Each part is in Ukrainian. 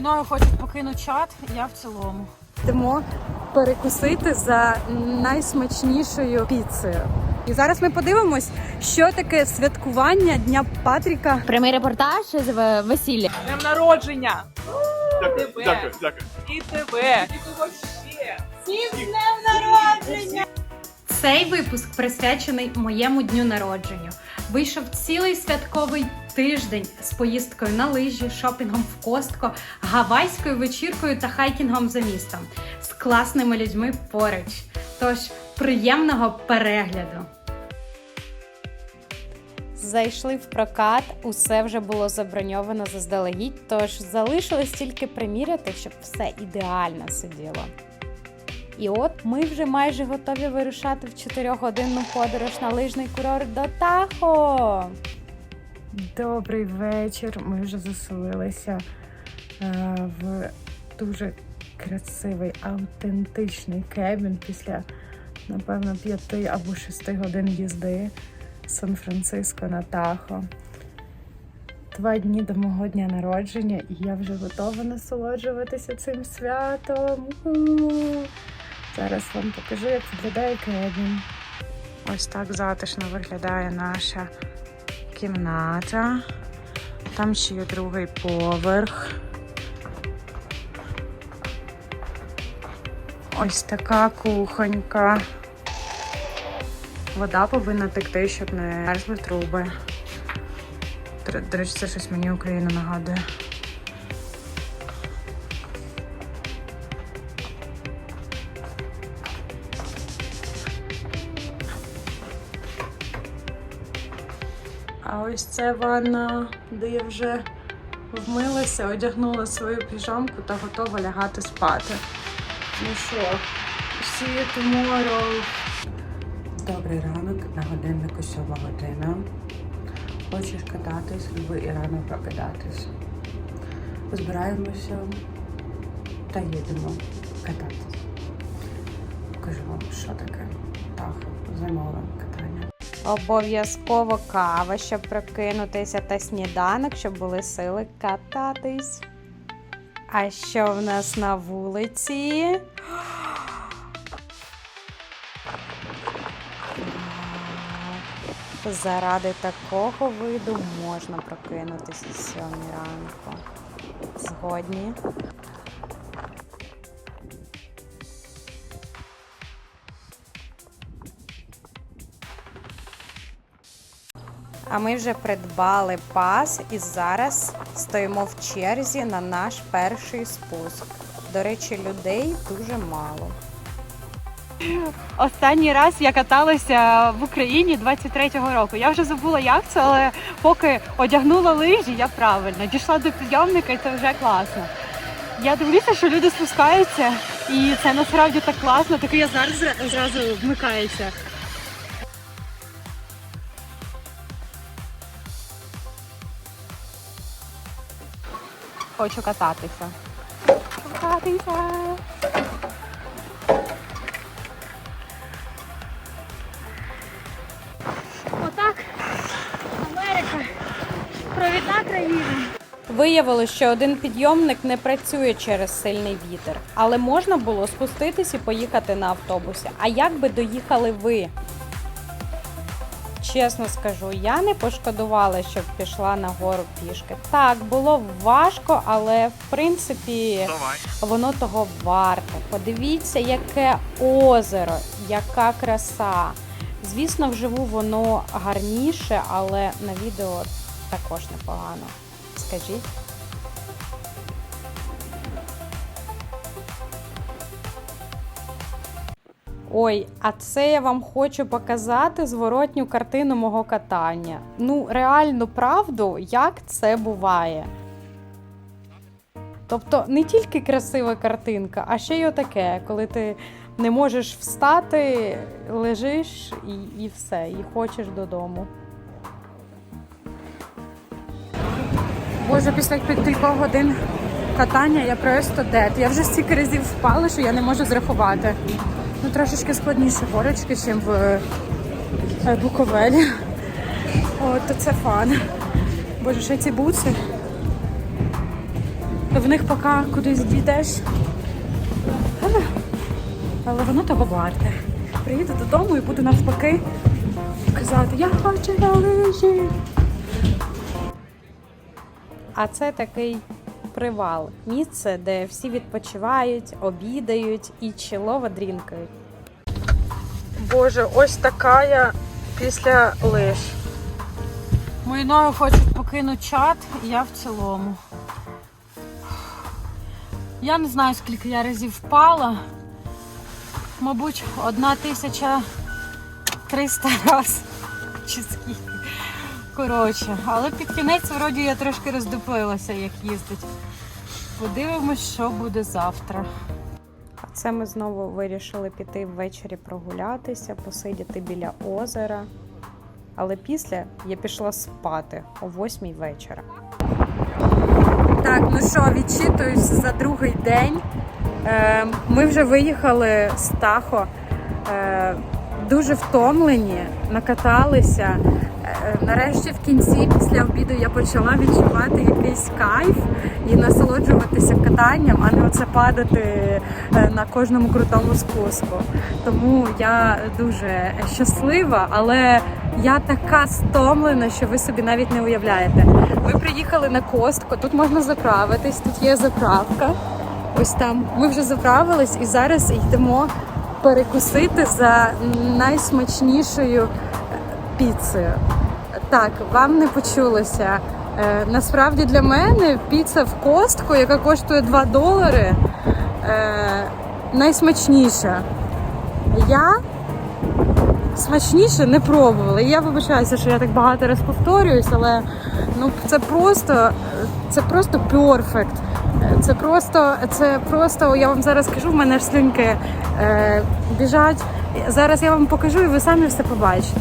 Двойною хочуть покинути чат, я в цілому. Йдемо перекусити за найсмачнішою піцею. І зараз ми подивимось, що таке святкування Дня Патріка. Прямий репортаж з весілля. Днем народження! Дякую, Тебе. дякую, дякую. І тебе! І кого ще! Цей випуск присвячений моєму дню народженню. Вийшов цілий святковий тиждень з поїздкою на лижі, шопінгом в Костко, гавайською вечіркою та хайкінгом за містом з класними людьми поруч. Тож приємного перегляду! Зайшли в прокат, усе вже було заброньовано заздалегідь, тож залишилось тільки приміряти, щоб все ідеально сиділо. І от ми вже майже готові вирушати в 4-годинну подорож на лижний курорт до Тахо. Добрий вечір. Ми вже заселилися е, в дуже красивий, автентичний кебін після, напевно, п'яти або шести годин їзди з Сан-Франциско на Тахо. Два дні до мого дня народження, і я вже готова насолоджуватися цим святом. Зараз вам покажу, як виглядає кебін. Ось так затишно виглядає наша кімната. Там ще є другий поверх. Ось така кухонька. Вода повинна текти, щоб не мерзли труби. До речі, це щось мені Україну нагадує. Ось це ванна, де я вже вмилася, одягнула свою піжамку та готова лягати спати. Ну що, see you tomorrow. Добрий ранок на годиннику 7 година. Хочеш кататись, люби і рано прокидатись. Збираємося та їдемо кататись. Покажу вам, що таке зимове катання. Обов'язково кава, щоб прокинутися, та сніданок, щоб були сили кататись. А що в нас на вулиці? Заради такого виду можна прокинутися сьомій ранку. Згодні. А ми вже придбали пас і зараз стоїмо в черзі на наш перший спуск. До речі, людей дуже мало. Останній раз я каталася в Україні 23-го року. Я вже забула, як це, але поки одягнула лижі, я правильно дійшла до підйомника, і це вже класно. Я дивлюся, що люди спускаються, і це насправді так класно, так я зараз зразу вмикаюся. Хочу кататися. Кататися. Отак. Америка. Провідна країна. Виявилося, що один підйомник не працює через сильний вітер, але можна було спуститись і поїхати на автобусі. А як би доїхали ви? Чесно скажу, я не пошкодувала, щоб пішла на гору пішки. Так, було важко, але в принципі воно того варте. Подивіться, яке озеро, яка краса. Звісно, вживу воно гарніше, але на відео також непогано. Скажіть. Ой, а це я вам хочу показати зворотню картину мого катання. Ну, реальну правду, як це буває. Тобто не тільки красива картинка, а ще й отаке, коли ти не можеш встати, лежиш і, і все, і хочеш додому. Боже, після кількох годин катання я просто дед. Я вже стільки разів впала, що я не можу зрахувати. Ну, трошечки складніше горочки, ніж в е, Буковелі. От, то це фан. Боже, ще ці буци. в них поки кудись дійдеш. Але, але воно того варте. Приїду додому і буду навпаки казати, я хочу на лижі. А це такий привал, місце, де всі відпочивають, обідають і чилово дрінкають. Боже, ось така я після лиж. Мої ноги хочуть покинути чат, і я в цілому. Я не знаю, скільки я разів впала. Мабуть, одна тисяча триста раз. Чи скільки. Коротше, але під кінець вроді я трошки роздупилася, як їздить. Подивимось, що буде завтра. А це ми знову вирішили піти ввечері прогулятися, посидіти біля озера. Але після я пішла спати о восьмій вечора. Так, ну що, відчитуюсь за другий день. Е, ми вже виїхали з Тахо. Е, дуже втомлені, накаталися. Е, нарешті в кінці, після обіду, я почала відчувати якийсь кайф і насолоджуватися катанням, а не оце падати е, на кожному крутому спуску. Тому я дуже щаслива, але я така стомлена, що ви собі навіть не уявляєте. Ми приїхали на костку, тут можна заправитись, тут є заправка. Ось там ми вже заправились і зараз йдемо перекусити за найсмачнішою е, піцею. Так, вам не почулося. Е, насправді для мене піца в костку, яка коштує 2 долари, е, найсмачніша. Я смачніше не пробувала. Я вибачаюся, що я так багато раз повторююсь, але ну це просто це просто перфект. Це просто, це просто, я вам зараз кажу, в мене ж слюньки е, біжать. Зараз я вам покажу і ви самі все побачите.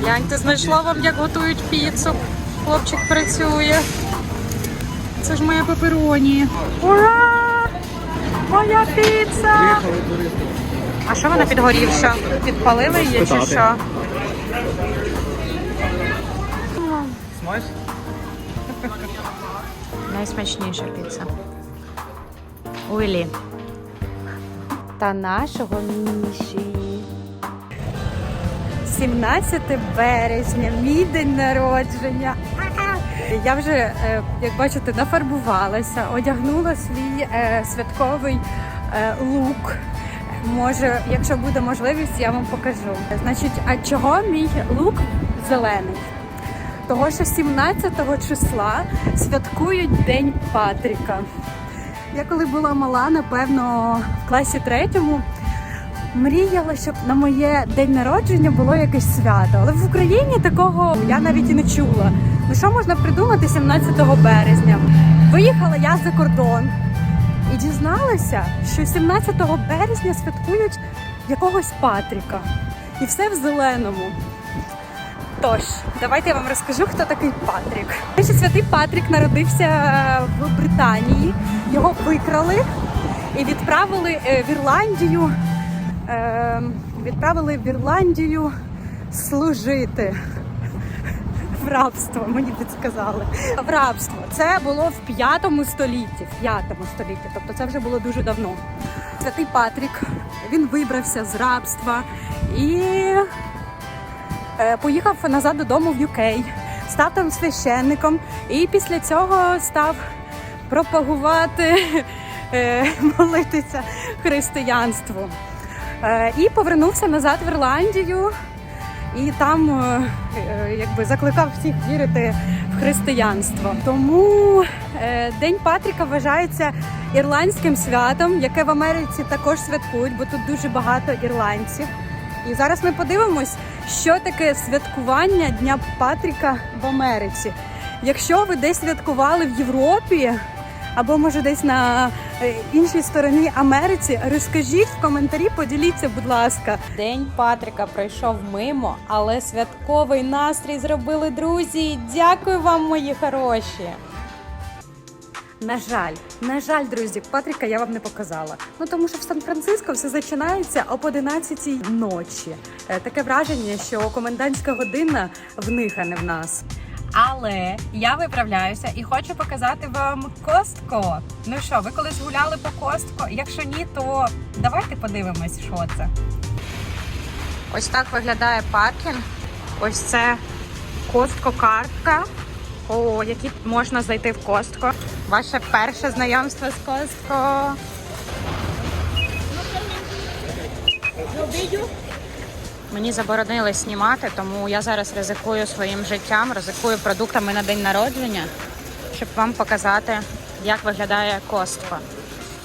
Гляньте, знайшла вам, як готують піцу. Хлопчик працює. Це ж моя пепероні. Ура! Моя піца! А що вона підгорівша? Підпалили її чи що? Смач? Найсмачніша піца. Уілі. Та нашого міші. 17 березня, мій день народження. Я вже, е, як бачите, нафарбувалася, одягнула свій е, святковий е, лук. Може, якщо буде можливість, я вам покажу. Значить, а чого мій лук зелений? Того, що 17 числа святкують День Патріка. Я коли була мала, напевно, в класі третьому, мріяла, щоб на моє день народження було якесь свято. Але в Україні такого я навіть і не чула. Ну що можна придумати 17 березня? Виїхала я за кордон і дізналася, що 17 березня святкують якогось Патріка. І все в зеленому. Тож, давайте я вам розкажу, хто такий Патрік. Значить, святий Патрік народився в Британії. Його викрали і відправили е, в Ірландію. е, Відправили в Ірландію служити. В рабство, мені підсказали. В рабство. Це було в п'ятому столітті. В п'ятому столітті, тобто це вже було дуже давно. Святий Патрік він вибрався з рабства і е, поїхав назад додому в UK, став там священником і після цього став пропагувати, е, молитися християнству. Е, І повернувся назад в Ірландію і там е, е, якби закликав всіх вірити в християнство. Тому е, День Патріка вважається ірландським святом, яке в Америці також святкують, бо тут дуже багато ірландців. І зараз ми подивимось, що таке святкування Дня Патріка в Америці. Якщо ви десь святкували в Європі або може десь на іншій стороні Америці, розкажіть в коментарі, поділіться, будь ласка. День Патріка пройшов мимо, але святковий настрій зробили друзі. Дякую вам, мої хороші! На жаль, на жаль, друзі, Патріка я вам не показала. Ну тому що в Сан-Франциско все починається об 11 ночі. Е, Таке враження, що комендантська година в них, а не в нас. Але я виправляюся і хочу показати вам Костко. Ну що, ви колись гуляли по Костко? Якщо ні, то давайте подивимось, що це. Ось так виглядає паркінг. Ось це Костко картка. О, які можна зайти в Костко. Ваше перше знайомство з Костко. Мені заборонили знімати, тому я зараз ризикую своїм життям, ризикую продуктами на день народження, щоб вам показати, як виглядає Костко.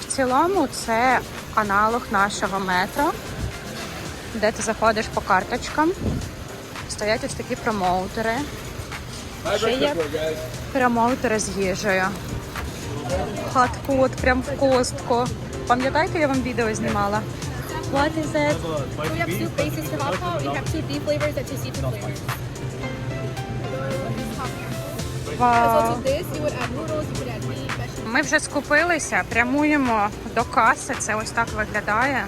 В цілому це аналог нашого метро, де ти заходиш по карточкам. Стоять ось такі промоутери. Ще є промоутери з їжею. Хат-код, прям в костку. Пам'ятаєте, я вам відео знімала? What is it? We have two to hot pot. We have two beef flavors and two seafood flavors. Вау. So to this, you would add noodles, you would add meat, vegetables. Ми вже скупилися, прямуємо до каси. Це ось так виглядає.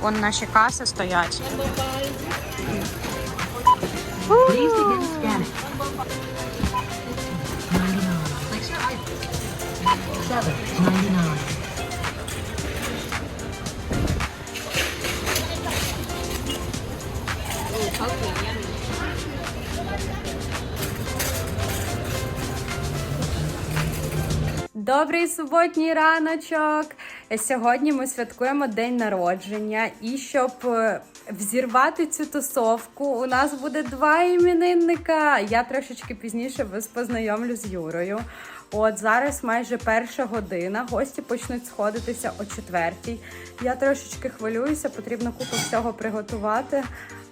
Вон наші каси стоять. Добрий суботній раночок. Сьогодні ми святкуємо день народження, і щоб е, взірвати цю тусовку, у нас буде два іменинника. Я трошечки пізніше вас познайомлю з Юрою. От зараз майже перша година. Гості почнуть сходитися о четвертій. Я трошечки хвилююся, потрібно купу всього приготувати.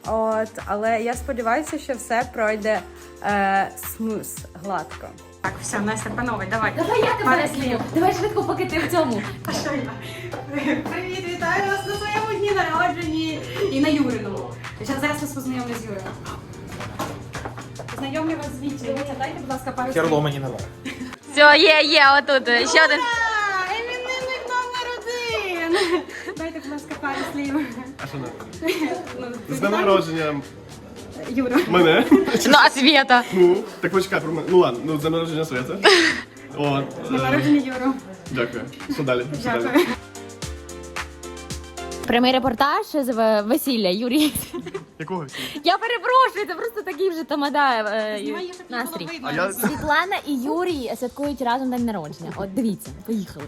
От, але я сподіваюся, що все пройде е, смус, гладко. Так, все, Настя, панове, давай. Давай я тебе слів. Давай швидко, поки ти в цьому. А що я? Привіт, вітаю вас на своєму дні народженні і на Юриному. Зараз зараз вас познайомлю з Юрою. Знайомлю вас з Вітєю. Вітя, дайте, будь ласка, пару Херло мені не треба. Все, є, є, отут. Ще один. Дайте, будь ласка, пару слів. А що не? Ну, З днем народження Юра. мене. Ну, а Света? Ну, так почекай про мене. Ну ладно, ну з днем народження Свята. От. З днем е, народження Юру. Дякую. Що далі? Що далі? Дякую. Прямий репортаж з весілля, Юрій. Якого всі? Я перепрошую, це просто такий вже тамада е, настрій. А я. Світлана і Юрій святкують разом день народження. От дивіться, поїхали.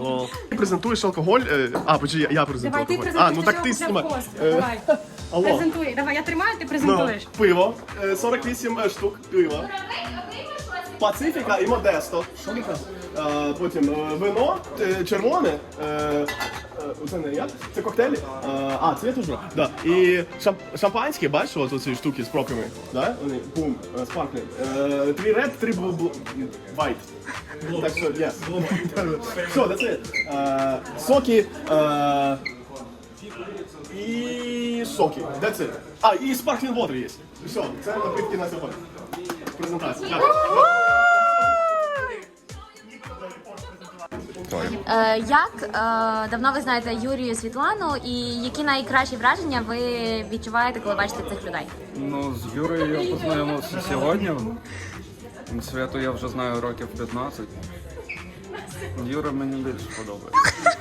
О. Ти презентуєш алкоголь? е, А, почекай, я, я презентую Давай, ти алкоголь. презентуй. А, ну так ти знімай. Е, Давай. Алло. Презентуй. Давай, я тримаю, ти Ну, презентуєш. пиво, е, 48 штук пива. Пацифіка і Модесто. Е, Потім е, вино е, червоне. е, е, Це не я, це коктейлі. А, цвіт уже. Да. І шамп- шампанське, бачиш, от оці штуки з пробками. Да? Вони, бум, е. Е, Три ред, три white. Так що, yes. Все, that's it. Е, Соки. е, і соки. That's it. А, і sparkling water є. Все, це напитки на сьогодні. Презентація. Дякую. Як е, давно ви знаєте Юрію Світлану, і які найкращі враження ви відчуваєте, коли бачите цих людей? Ну, з Юрою я познайомився сьогодні. Святу я вже знаю років 15. Юра мені більше подобається.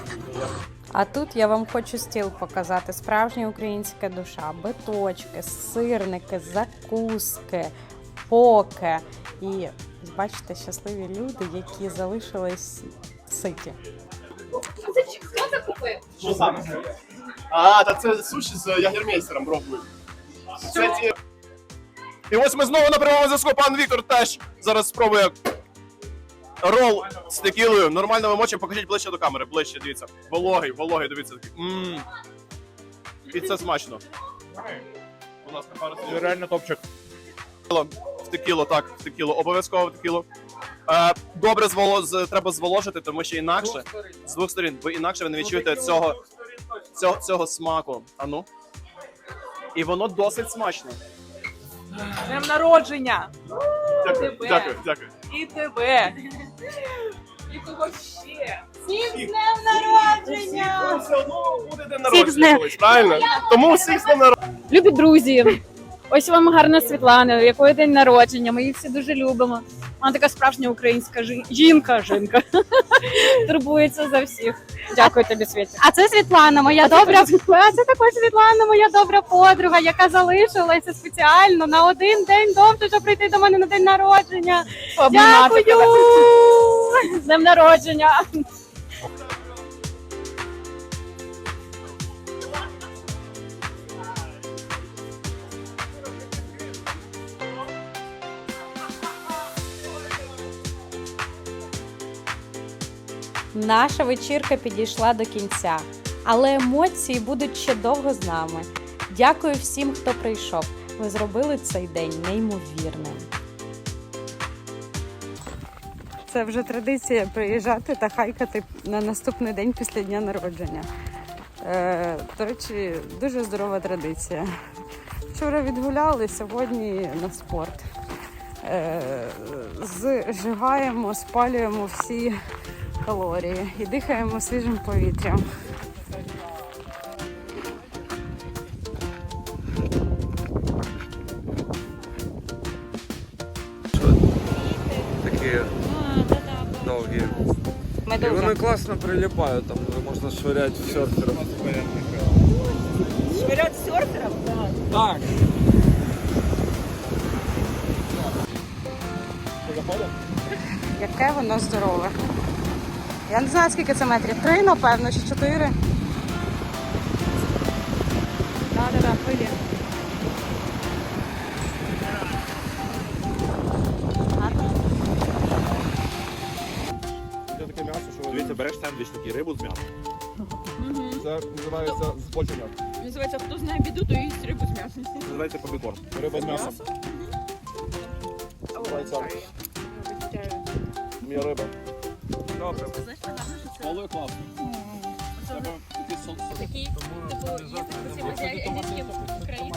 А тут я вам хочу стіл показати. Справжня українська душа, биточки, сирники, закуски, поки. І бачите, щасливі люди, які залишились ситі. Що саме? А, та це суші з ягермейстером пробують. Це ті... І ось ми знову на прямому зв'язку. Пан Віктор теж зараз спробує рол з текілою. Нормально вимочує. Покажіть ближче до камери. Ближче, дивіться. Вологий, вологий, дивіться. такий. Мм. І це смачно. Будь ласка, пару слів. Реально топчик. В текіло, так, в текіло. Обов'язково в текіло. Е, добре зволо, треба зволожити, тому що інакше з двох сторін, бо інакше ви не відчуєте цього, цього, цього смаку. А ну. І воно досить смачно. Днем народження! Дякую, Тебе. дякую, дякую. І тебе! І кого ще? Всіх з днем народження! Все одно буде народження колись, правильно? Тому всіх з днем народження. Любі друзі! Ось вам гарна Світлана, у якої день народження. Ми її всі дуже любимо. Вона така справжня українська жі- жінка, жінка. Турбується за всіх. Дякую тобі, Світі. А це Світлана, моя добра. А це також Світлана, моя добра подруга, яка залишилася спеціально на один день довше, щоб прийти до мене на день народження. Обнімати Дякую! З днем народження. Наша вечірка підійшла до кінця, але емоції будуть ще довго з нами. Дякую всім, хто прийшов. Ви зробили цей день неймовірним. Це вже традиція приїжджати та хайкати на наступний день після дня народження. Е, до речі, дуже здорова традиція. Вчора відгуляли, сьогодні на спорт. Е, зжигаємо, спалюємо всі калорії і дихаємо свіжим повітрям. Такі довгі. І вони класно приліпають, там можна швиряти серфером. Швырять серфером? Так. Яке воно здорове. Я не знаю, скільки це метрів. Три, напевно, чи чотири. Це таке м'ясо, що Дивіться, береш сендвіч такий рибу з м'ясом. це називається з Польщі м'ясо. Називається «Хто знає біду, то їсть рибу з м'ясом». Називається помідор. Риба з м'ясом. Називається Мія риба добре. Малою класно. Такий, типу, їздить по в Україні.